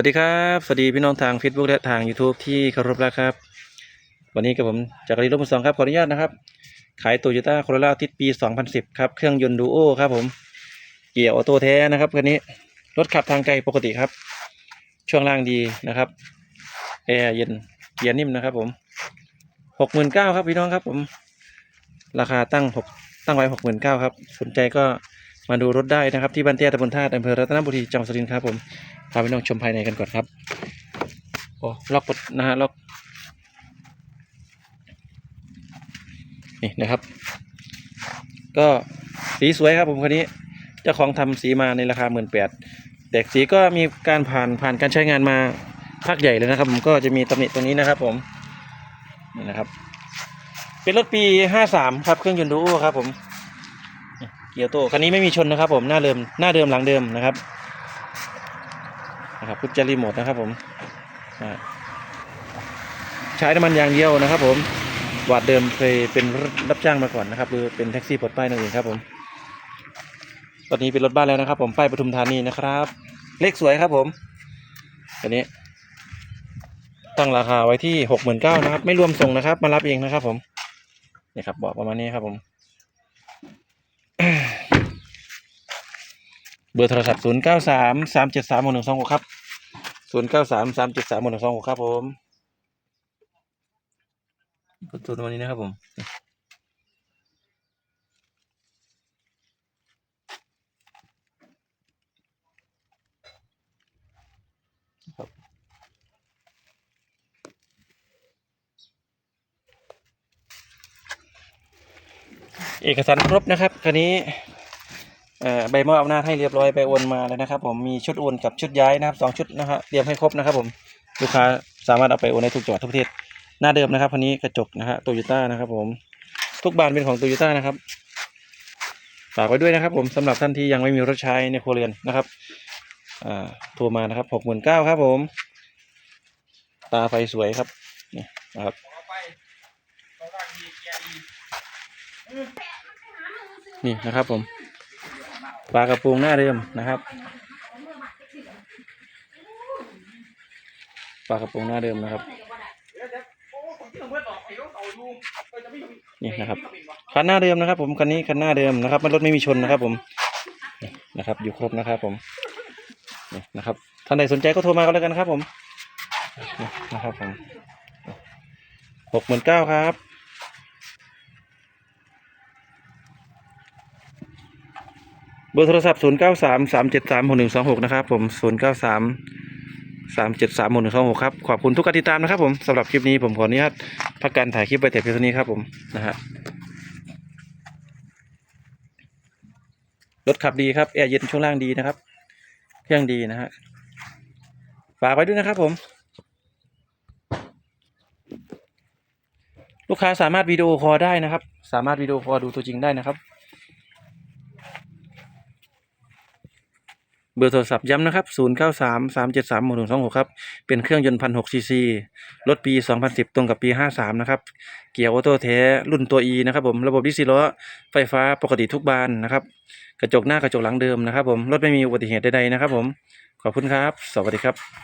วัสดีครับ สวัสดีพี่น้องทาง Facebook และทาง YouTube ที่เคารพรักครับ วันนี้กับผมจากรีรถมือสองครับ ขออนุญาตนะครับ ขายโตโยต้าโคโรล่าทิศปี 2010 ครับ เครื่องยนต์ดูโอครับผม เกียร์ออโต้แท้นะครับคันนี้ รถขับทางไกลปกติครับ ช่วงล่างดีนะครับแอร์เย็นเกียร์นิ่มนะครับ ผม69,000ครับพี่น้องครับ ผม ราคาตั้งหกตั้งไว้69,000ครับ สนใจก็มาดูรถได้นะครับ ที่บ้านเตี้ยตำบลท่าตุอำเภอรัตนบุรีจังหวัดสุรินทร์ครับผม พาไปน้องชมภายในกันก่อนครับโอ้ล็อกกดนะฮะล็อกนี่นะครับ ก็สีสวยครับผมคันนี้เจ้าของทำสีมาในราคาหมื่นแปดแต่สีก็มีการผ่านผ่านการใช้งานมาพักใหญ่เลยนะครับ ผมก็จะมีตำหนิตรงนี้นะครับผมนี่นะครับ เป็นรถปีห้าสามครับเครื่องยนต์ดูโอครับผมเกียร์โตคันนี้ไม่มีชนนะครับ ผมหน้าเดิมหน้าเดิมหลังเดิมนะครับ นะครับพุทธรีโมทนะครับผมใช้น้ำมันอย่างเดียวนะครับ ผมวาดเดิมเคยเป็นรับจ้างมาก่อนนะครับหรือเป็นแท็กซี่ปลดป้ายนั่นเองครับผมตอนนี้เป็นรถบ้านแล้วนะครับ ผมป้ายปทุมธานีนะครับ เลขสวยครับผมอันนี้ ตั้งราคาไว้ที่หกหมื่นเก้านะครับ ไม่รวมส่งนะครับ มารับเองนะครับ ผมนี่ครับ บอกประมาณนี้ครับผม เบอร์โทรศัพท์0 9 3 3 7 3 1 1 2 6ครับ ศูนย์เก้าสามสามเจ็ดสามหนึ่งสองหกครับผมตัวตัวนี้นะครับผมเอกสารครบนะครับคันนี้ ใบมอบอำนาจให้เรียบร้อยใบโอนมาแล้วนะครับ ผมมีชุดโอนกับชุดย้ายนะครับสองชุดนะครับเตรียมให้ครบนะครับ ผมลูกค้าสามารถเอาไปโอนในทุกจังหวัดทุกประเทศหน้าเดิมนะครับคันนี้กระจกนะฮะโตโยต้านะครับ ผมทุกบานเป็นของโตโยต้านะครับฝากไว้ด้วยนะครับ ผมสำหรับท่านที่ยังไม่มีรถใช้ในครัวเรือนนะครับอ่าโทรมานะครับหกหมื่นเก้าครับ ผม ตาไฟสวยครับนี่นะครับนี่นะครับผม ฝากระปงหน้าเดิมนะครับฝากระปงหน้าเดิมนะครับนี่นะครับคันหน้าเดิมนะครับ ผมคันนี้คันหน้าเดิมนะครับมันรถไม่มีชนนะครับ ผมนะครับ อยู่ครบนะครับ ผมนะครับท่านใดสนใจก็โทรมาก็แล้วกันครับ ผมนี่นะครับผมหกหมื่นเก้าครับ บอร์โทรศัพท์ 0 9 3 3 7 3 6 1 2 6 นะครับผม 0 9 3 3 7 3 6 1 2 6 ครับ ขอบคุณทุกการติดตามนะครับผมสำหรับคลิปนี้ผมขออนุญาตพักการถ่ายคลิปไปแต่เพียงเท่านี้ครับผมนะฮะรถขับดีครับแอร์เย็นช่วงล่างดีนะครับ เครื่องดีนะฮะฝากไว้ด้วยนะครับผม ลูกค้าสามารถวิดีโอคอลได้นะครับ สามารถวิดีโอคอลดูตัวจริงได้นะครับ เบอร์โทรศัพท์ย้ำนะครับ 0 9 3 3 7 3 1 2 6 ครับ เป็นเครื่องยนต์พันหกซีซีรถปี 2010 ตรงกับปี 53 นะครับ เกียร์ออโต้แท้ รุ่นตัว E นะครับผม ระบบดิสซีล้อ ไฟฟ้าปกติทุกบานนะครับ กระจกหน้ากระจกหลังเดิมนะครับผม รถไม่มีอุบัติเหตุใดๆนะครับผม ขอบคุณครับ สวัสดีครับ